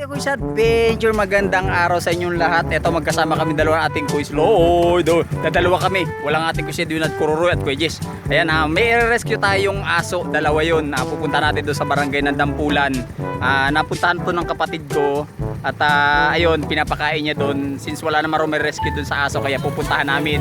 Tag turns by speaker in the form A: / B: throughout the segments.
A: Kuya Kuya sa Adventure, magandang araw sa inyong lahat. Ito magkasama kami dalawa ng ating Kuya Lloyd. Oh, dadalawa kami. Walang ating Kuya Edwin at Kururoy at Jess. Ayan ha, may rescue tayong aso. Dalawa yun. Ah, pupunta natin doon sa barangay ng Dampulan. Ah, napuntahan to ng kapatid ko. At ah, ayun, pinapakain niya doon. Since wala naman may rescue doon sa aso, kaya pupuntahan namin.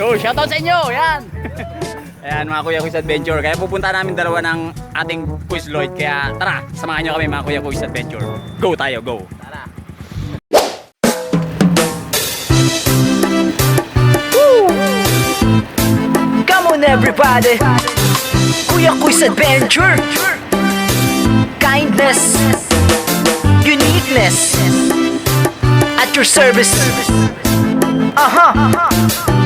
A: Yo, shoutout sa inyo! Yan! Ayan mga Kuya Kuya Adventure. Kaya pupunta namin dalawa ng ating Quiz Lloyd. Kaya tara, samahan nyo kami mga Kuya Kuya Adventure. Go tayo, go! Tara!
B: Come on everybody Kuya Kuya's Adventure Kindness Uniqueness At your service Aha Buwat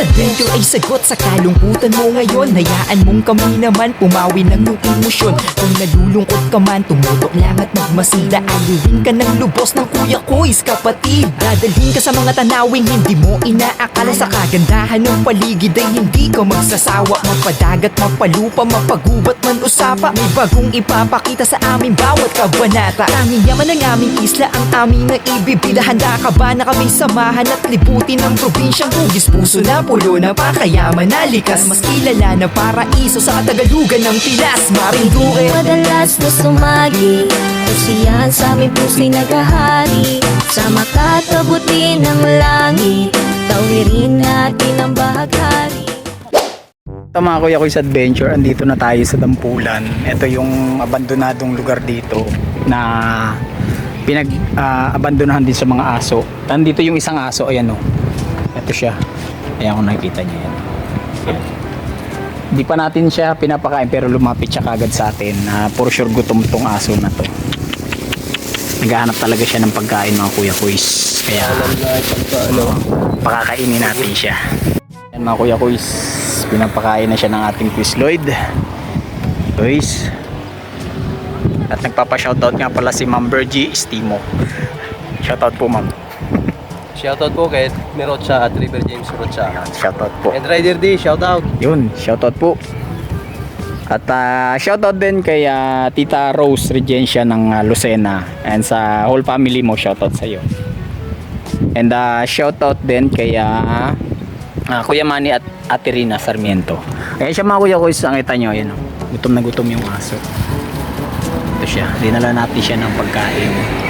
B: adventure ay sagot sa kalungkutan mo ngayon. Hayaan mong kami naman pumawi ng iyong emosyon. Kung nalulungkot ka man, tumutok lang at magmasida Ayuhin ka ng lubos ng kuya ko is kapatid Dadalhin ka sa mga tanawing hindi mo inaakala. Sa kagandahan ng paligid ay hindi ka magsasawa. Mapadagat, mapalupa, mapagubat man usapa May bagong ipapakita sa aming bawat kabanata. Tanging yaman ng aming isla ang aming naibibila Handa ka ba na kami samahan at libutin ng probinsyang hugis puso na pulo na pakayaman na likas Mas kilala na paraiso sa katagalugan ng Pilas Marinduque
C: Madalas na sumagi Kasiyahan sa aming puso'y naghahari Sa makatabuti ng langit Tawirin natin ang bahaghari
A: Ito mga Kuya Kuya Adventure, andito na tayo sa Dampulan. Ito yung abandonadong lugar dito na pinag-abandonahan din sa mga aso. Nandito yung isang aso, ayan o. Ito siya. Ayan kung nakikita niya yan. Ayan. Hindi pa natin siya pinapakain pero lumapit siya kagad sa atin na for sure gutom tong aso na to. Naghahanap talaga siya ng pagkain mga kuya kuys. Kaya ano, pakakainin natin siya. Yan mga kuya kuys, pinapakain na siya ng ating quiz Lloyd. Kuys. At nagpapa-shoutout nga pala si Ma'am Bergie Estimo. Shoutout po ma'am.
D: Shoutout po kay Mirocha at River James Rocha.
A: Shoutout po.
D: And Rider D, shoutout.
A: Yun, shoutout po. At ah, shoutout din kay ah, Tita Rose Regencia ng ah, Lucena and sa whole family mo shoutout sa iyo. And uh, shoutout din kay ah, ah, Kuya Manny at Ate Rina Sarmiento. Kaya siya mga kuya ko ang kita nyo, oh. gutom na gutom yung aso. Ito siya, dinala natin siya ng pagkain.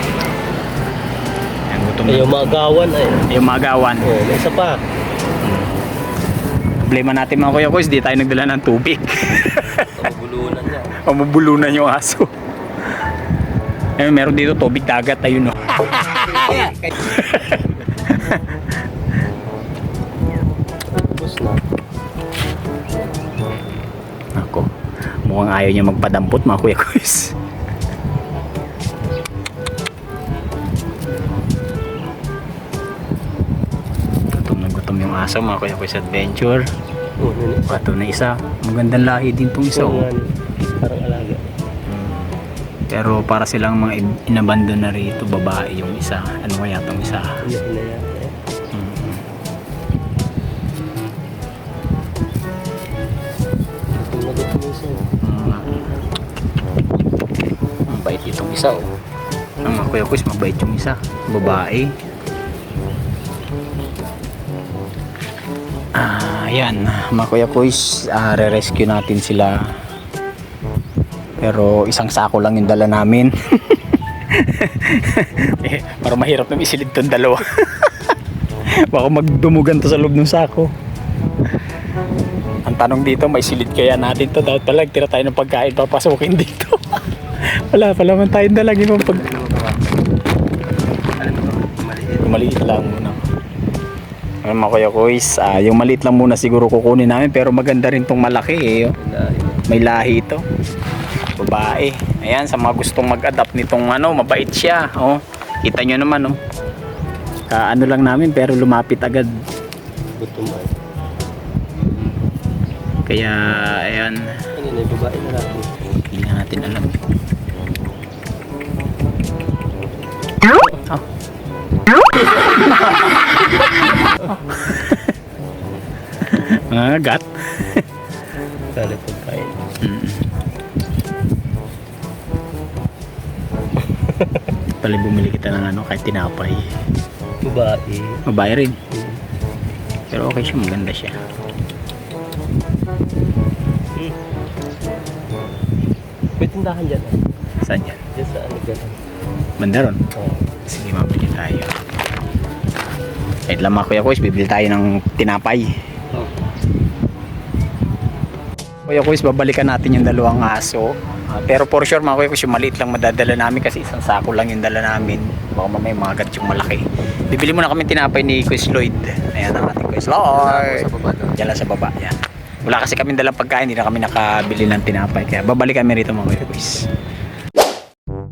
A: Na.
D: Ay, yung mga gawan ay.
A: Yung magawan.
D: Oh, may isa pa.
A: Problema natin mga kuya ko di tayo nagdala ng tubig.
D: Mabulunan niya.
A: Pamubulunan yung aso. Eh, meron dito tubig dagat, ayun no.
D: Tapos na.
A: Ako, mukhang ayaw niya magpadampot mga kuya kuys. Aso mga kuya kuys adventure.
D: Oh.
A: Pato na isa. Magandang lahi din tong isa. Oh.
D: parang alaga.
A: Pero para silang mga in- inabandon na rito, babae yung isa. Ano kaya tong isa?
D: Eh.
A: Mm.
D: Gutom na gutom yung isa.
A: Mm. Mabait itong isa oh. Ang mga kuya kuys, mabait yung isa. Babae. Ah, yan. Mga kuya kuys, ah, re-rescue natin sila. Pero isang sako lang yung dala namin. eh, para mahirap na isilid tong dalawa. Baka magdumugan to sa loob ng sako. Ang tanong dito, may silid kaya natin to? Dapat pala, tira tayo ng pagkain, papasukin dito. Wala pala man tayong dalagi mo pag...
D: Ano maliit
A: lang muna. Ayun mga kuya kuys, ah, yung maliit lang muna siguro kukunin namin pero maganda rin tong malaki eh. oh. May lahi ito. Babae. Ayan, sa mga gustong mag-adapt nitong ano, mabait siya. Oh. Kita nyo naman oh. Ka ano lang namin pero lumapit agad.
D: Gutom ay.
A: Kaya ayan,
D: Ano na yung babae na natin.
A: hindi na natin alam. Oh. Ah, gat.
D: Dali pagkain.
A: Mm. Pala bumili kita ng ano, kahit tinapay.
D: Babae.
A: Mabahay rin. Pero okay siya, maganda siya.
D: May tindahan dyan. ah.
A: Saan yan?
D: Dyan sa ano gano'n.
A: Banda ron.
D: Oo.
A: Sige, mabili tayo. Wait lang mga kuya kuys, bibili tayo ng tinapay.
D: Oh.
A: Kuya kuys, babalikan natin yung dalawang aso. Ah, pero for sure mga kuya kuys, yung maliit lang madadala namin kasi isang sako lang yung dala namin. Baka mamaya mga yung malaki. Bibili muna kami tinapay ni Kuys Lloyd. Ayan ang ating Kuys Lloyd. Diyan lang sa baba. Yan. Wala kasi kami dalang pagkain, hindi na kami nakabili ng tinapay. Kaya babalik kami rito mga kuya kuys.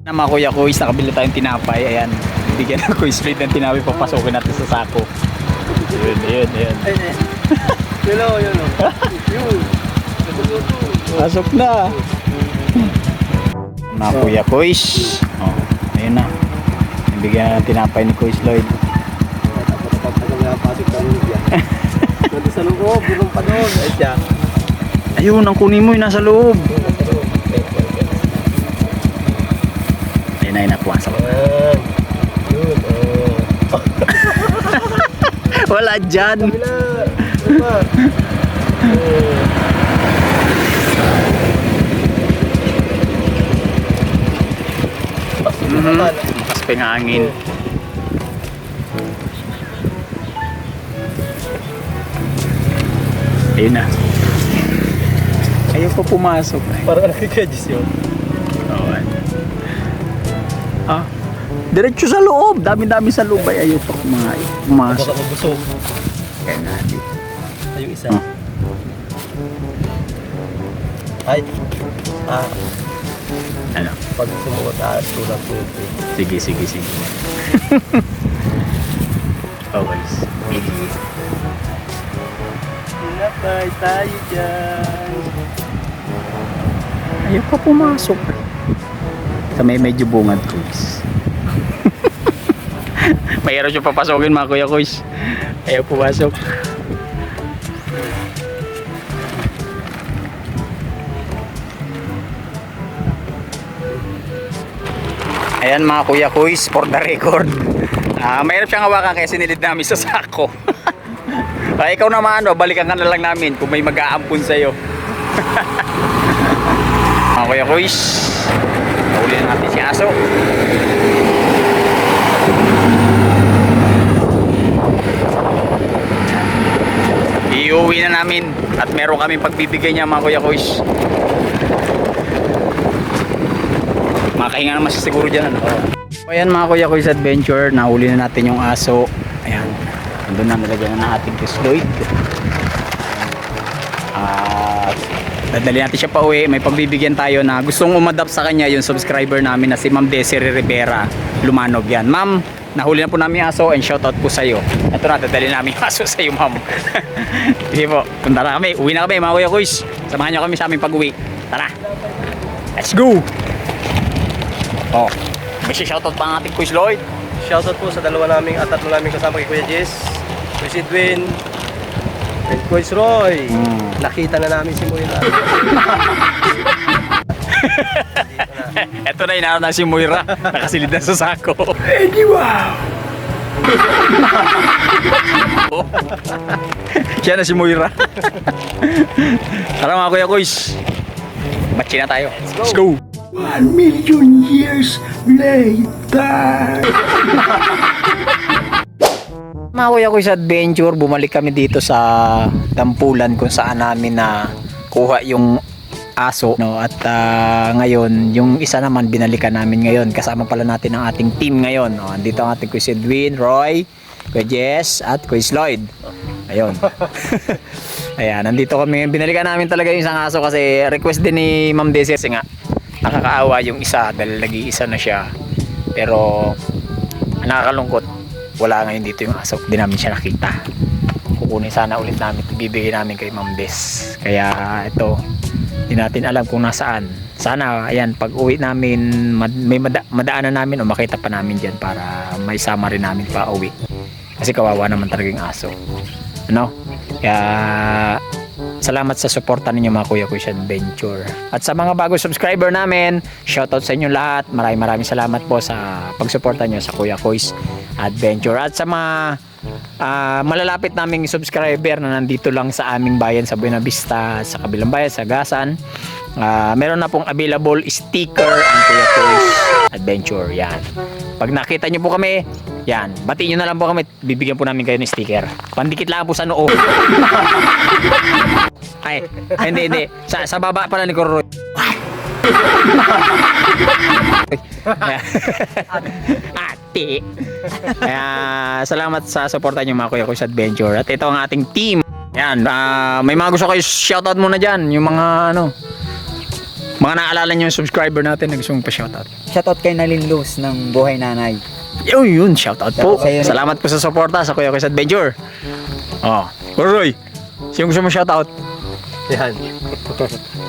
A: Na mga kuya kuys, nakabili tayong tinapay. Ayan, bigyan ng kuys Lloyd ng tinapay. Papasokin natin sa sako. Yun, yun, yun.
D: Yun o, yun o. Yun.
A: Pasok na. Mga kuya kuys. Oh, ayun na. Bigyan na ng tinapay ni Kuys Lloyd.
D: Tapos na pasok. Nandun sa loob, bulong pa doon.
A: Ayun, ang kunin mo yung nasa loob. Ayun na, inakuha sa baba.
D: Ayan. Yun, oh.
A: Wala dyan. Mhm. Mas pingangin. Ayun na. Ayaw pa pumasok.
D: Parang nakikadis yun.
A: Oo. Ah. Diretso sa loob. Dami-dami sa loob ay ayaw pa kumain.
D: Baka mabusog.
A: Kaya nga.
D: Ay, yung isa.
A: Ah.
D: Ay. Ah,
A: Ano?
D: pag sumuot, ah, tulad po ito.
A: Sige, sige, sige. okay.
D: Pinapay tayo dyan.
A: Pa pumasok. Sa may medyo bungad kuys. Mahirap yung papasokin mga kuya kuys. Ayaw pumasok. Ayan mga kuya kuys for the record. Ah, mahirap siyang hawakan kaya sinilid namin sa sako. Ay, ikaw naman, ano, balikan ka na lang namin kung may mag-aampun sa'yo. Mga kuya kuys, nahuli na natin si Aso. Iuwi na namin at meron kami pagbibigay niya mga kuya kuys. Makahinga naman siya siguro dyan. Ano? So, ayan mga kuya kuys adventure, nahuli na natin yung aso. Ayan, nandun na nilagyan na ng ating Chris Lloyd. At dadali natin siya pa uwi. May pagbibigyan tayo na gustong umadap sa kanya yung subscriber namin na si Ma'am Desiree Rivera Lumanog yan. Ma'am, nahuli na po namin aso and shoutout po sa iyo. Ito na, dadali namin aso sa iyo, ma'am. Sige po, punta na kami. Uwi na kami, mga kuya kuys. Samahan niyo kami sa aming pag-uwi. Tara. Let's go! Oh, may shoutout pa ang ating Kuys Lloyd.
D: Shoutout po sa dalawa naming at tatlo naming kasama kay Kuya Jess, Kuya Sidwin, and Kuya Roy.
A: Mm.
D: Nakita na namin si Moira.
A: Ito na inaano na si Moira. Nakasilid na sa sako. Eddie, wow! Siya na si Moira. Tara mga kuya kuys. Batsi na tayo. Let's go.
E: One million years later.
A: Mga kuya kuys adventure, bumalik kami dito sa Dampulan kung saan namin na kuha yung aso no? At ah, ngayon yung isa naman binalikan namin ngayon. Kasama pala natin ang ating team ngayon no? Andito ang ating Kuya Edwin, Roy, Kuya Jess at Kuya Lloyd. Ayun. Ayan nandito kami binalikan namin talaga yung isang aso kasi request din ni Ma'am Desi kasi nga nakakaawa yung isa dahil nag-iisa na siya. Pero nakakalungkot. Wala ngayon dito yung aso. Di namin siya nakita. Kukunin sana ulit namin ibibigay namin kay Ma'am Des. Kaya ito hindi natin alam kung nasaan sana ayan pag uwi namin may mada, madaanan namin o makita pa namin dyan para may sama rin namin pa uwi kasi kawawa naman talaga yung aso ano kaya Salamat sa suporta ninyo mga Kuya Kuya Adventure. At sa mga bagong subscriber namin, shoutout sa inyo lahat. Maraming maraming salamat po sa pagsuporta nyo sa Kuya Kuya Adventure. At sa mga ah, malalapit naming subscriber na nandito lang sa aming bayan sa Buena Vista, sa kabilang bayan, sa Gasan, ah, meron na pong available sticker ang Kuya Kuya Adventure. Yan. Pag nakita nyo po kami, yan, batiin nyo na lang po kami, bibigyan po namin kayo ng sticker. Pandikit lang po sa noo. Ay, hindi, hindi. Sa, sa baba pala ni Kuroy. Ate. Kaya, salamat sa suporta niyo mga Kuya Kuya Adventure. At ito ang ating team. Yan, ah, may mga gusto kayo shoutout muna dyan. Yung mga ano, mga naalala niyo yung subscriber natin na gusto mong pa-shoutout.
F: Shoutout kay Nalin Luz ng Buhay Nanay.
A: Yun, yun, shoutout po.
F: Sa'yo.
A: Salamat po sa suporta sa Kuya Kuya Adventure. Oh, Kuroy, sino gusto mo shoutout?
D: Yan.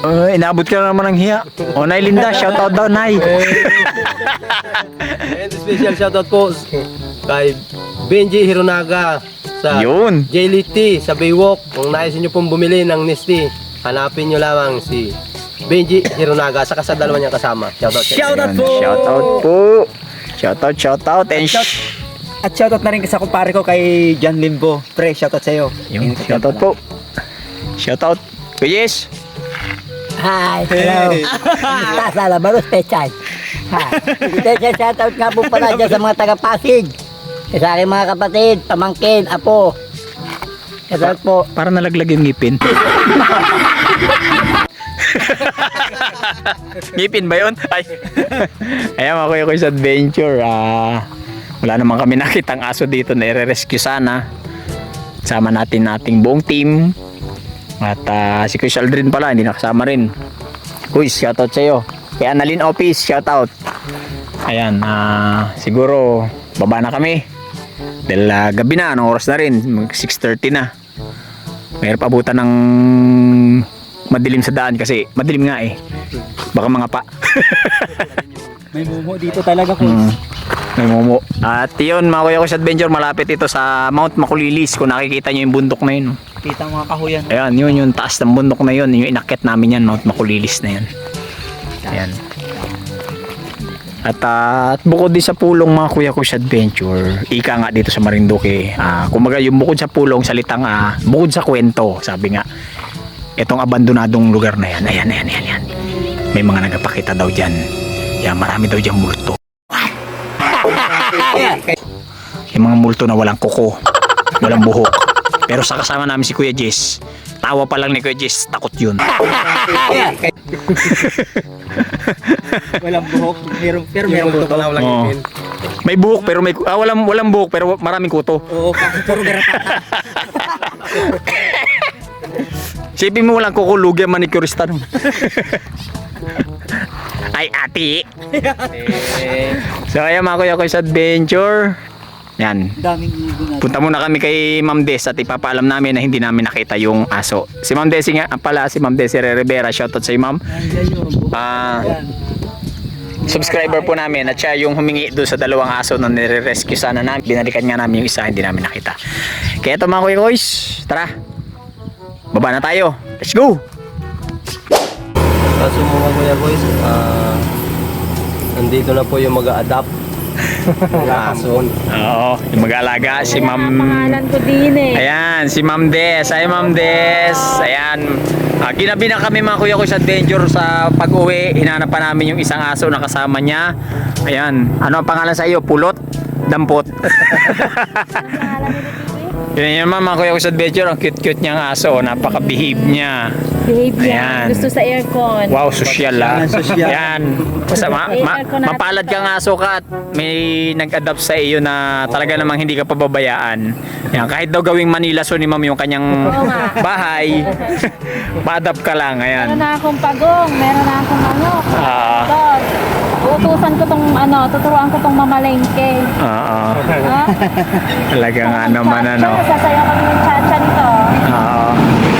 A: Uh, inabot ka na naman ng hiya. O, Nay Linda, shoutout daw, Nay.
D: And special shoutout po kay Benji Hironaga sa
A: Yun.
D: JLT sa Baywalk. Kung nais nyo pong bumili ng Nesty, hanapin nyo lamang si Benji Hironaga saka sa dalawa niyang kasama. Shoutout.
F: Shoutout po!
A: Shoutout po. Shoutout, shoutout. And sh-
F: At shoutout na rin sa kumpare ko kay John Limbo. Pre, shoutout sa'yo.
A: Yung shoutout po. Shoutout. Yes.
G: Hi, hello. Kasala, baro special. Ha. Special shoutout nga po pala dyan sa mga taga-Pasig. Sa aking mga kapatid, pamangkin, apo. Shoutout po.
A: Para nalaglag yung ngipin. ngipin ba yun? Ay. Ayan mga kuya kuya sa adventure. Ah, wala naman kami nakitang aso dito na i-rescue sana. Sama natin nating buong team. At ah, si Kuya Aldrin pala, hindi nakasama rin. Kuy, shoutout sa'yo. Kaya Annalyn Office, shoutout. Ayan, ah, siguro baba na kami. Dahil ah, gabi na, anong oras na rin? Mag 6.30 na. Mayroon pa abutan ng madilim sa daan kasi madilim nga eh. Baka mga pa.
F: May mumo dito talaga po.
A: Mm. May momo. At yun, mga kuya ko sa adventure, malapit ito sa Mount Makulilis. Kung nakikita nyo yung bundok na yun.
F: Kita mga kahuyan.
A: Ayan, yun yung taas ng bundok na yun. Yung inakit namin yan, Mount Makulilis na yan. Ayan. At, ah, at bukod din sa pulong mga kuya ko sa adventure, ika nga dito sa Marinduque. Ah, kumaga yung bukod sa pulong, salitang ah, bukod sa kwento, sabi nga. Itong abandonadong lugar na yan, ayan, ayan, ayan, ayan. May mga nagpakita daw dyan. Yan, marami daw dyan multo. yung mga multo na walang kuko, walang buhok. Pero sa kasama namin si Kuya Jess, tawa pa lang ni Kuya Jess, takot yun.
F: Walang buhok. Meron, pero meron buhok.
D: pala walang
A: Oo.
D: ngipin.
A: May buhok pero may ah, walang walang buhok pero maraming kuto.
F: Oo, kasi puro garapata.
A: Sipin mo walang kuko, lugi ang manicurista nun. Ay, ati. so, kaya mga kuya ko sa adventure. Yan.
F: Daming na.
A: Punta muna kami kay Ma'am Des at ipapaalam namin na hindi namin nakita yung aso. Si Ma'am Des nga pala, si Ma'am Des Rivera. Shoutout sa Ma'am. Ah, subscriber po namin at siya yung humingi doon sa dalawang aso na nire-rescue sana namin. Binalikan nga namin yung isa, hindi namin nakita. Kaya ito mga kuya koys, tara. Baba na tayo. Let's go!
D: Kaso mga kuya boys, ah, nandito na po yung mag-a-adapt. Aso.
A: Oo, yung mag-alaga, si Ma'am...
C: Pangalan ko din eh.
A: Ayan, si Ma'am Des. Ay, Ma'am Des. Ayan. Ah, ginabi na kami mga kuya ko sa adventure sa pag-uwi. Hinanap pa namin yung isang aso na kasama niya. Ayan. Ano ang pangalan sa iyo? Pulot? Dampot? Yun yun mga kuya ko sa adventure. Ang cute-cute niyang aso. Napaka-behave niya.
C: Behave
A: Ayan.
C: yan. Gusto sa aircon.
A: Wow, social ah.
F: Sosyal.
A: Yan. Basta ma- ma- mapalad ka at may nag-adapt sa iyo na talaga namang hindi ka pababayaan. Yan, kahit daw gawing Manila so ni ma'am yung kanyang
C: Oo nga.
A: bahay, ma-adapt ka lang.
C: Meron
A: Ayan.
C: na akong pagong, meron na akong ano.
A: Ah.
C: Dog. Uutusan ko tong ano, tuturuan ko tong mamalengke.
A: Oo.
C: Ha?
A: Talaga nga naman ano.
C: Sasayaw kami ng cha-cha nito.
A: Oo.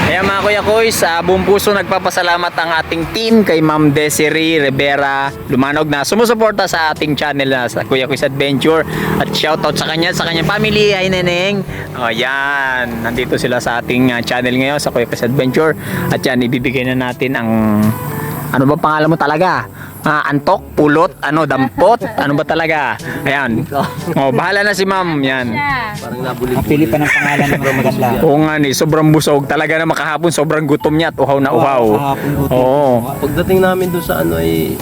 A: Kaya mga Koy, sa buong puso nagpapasalamat ang ating team kay Ma'am Desiree Rivera Lumanog na sumusuporta sa ating channel na sa Kuya Koy's Adventure at shoutout sa kanya, sa kanyang family, ay neneng. O yan, nandito sila sa ating ah, channel ngayon sa Kuya Koy's Adventure at yan, ibibigay na natin ang ano ba pangalan mo talaga? Ah, antok, pulot, ano, dampot, ano ba talaga? Ayan. Oh, bahala na si ma'am. Yan.
D: Parang nabulid
F: Napili pa ng pangalan ng maganda.
A: Oo nga ni, sobrang busog. Talaga na makahapon, sobrang gutom niya at uhaw na uhaw.
F: kahapon gutom.
A: Oo.
D: Pagdating namin doon sa ano ay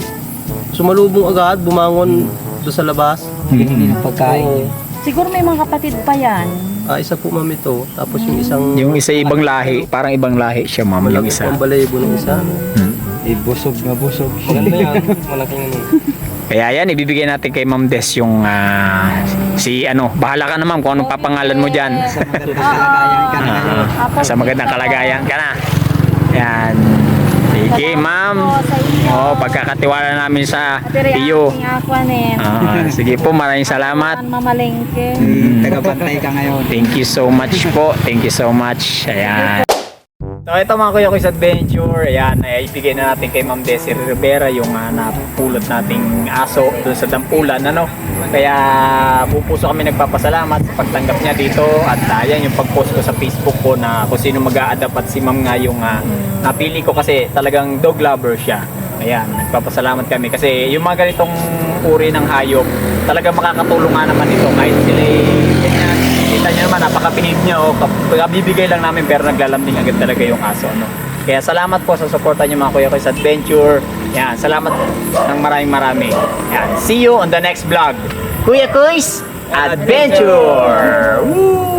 D: sumalubong agad, bumangon doon sa labas.
F: Hindi ng pagkain.
D: Oo.
H: Siguro may mga kapatid pa yan.
D: Ah, isa po ma'am ito. Tapos yung isang
A: Yung isa ibang lahi, parang ibang lahi siya ma'am, yung
D: malaki
A: isa.
D: pang balayibo ng isa.
F: Eh, busog na busog.
D: Maganda yan. Malaking ano.
A: Kaya yan, ibibigay natin kay Ma'am Des yung ah, si ano, bahala ka na ma'am kung anong papangalan mo dyan.
F: Sa magandang kalagayan ka na ngayon.
A: Ah, sa magandang kalagayan ka na. Yan. Sige ma'am.
H: sa inyo.
A: Oh, pagkakatiwala namin sa iyo. Ah, sige po, maraming salamat.
H: Mamalengke.
F: Hmm, Tagapantay ka ngayon.
A: Thank you so much po. Thank you so much. Ayan. So ito mga kuya sa adventure, ayan, ay ibigay na natin kay Ma'am Desiree Rivera yung uh, napulot nating aso doon sa dampulan, ano. Kaya pupuso kami nagpapasalamat sa pagtanggap niya dito at uh, ayan yung pag-post ko sa Facebook ko na kung sino mag a si Ma'am nga yung ah, napili ko kasi talagang dog lover siya. Ayan, nagpapasalamat kami kasi yung mga ganitong uri ng hayop, talagang makakatulong naman ito kahit sila eh, ganyan. Kita niyo naman, napakapinib niya o kabibigay lang namin pero naglalambing agad talaga yung aso. No? Kaya salamat po sa suporta niyo mga kuya ko sa adventure. Yan, salamat ng maraming marami. Yan, see you on the next vlog. Kuya Kuys Adventure! Woo!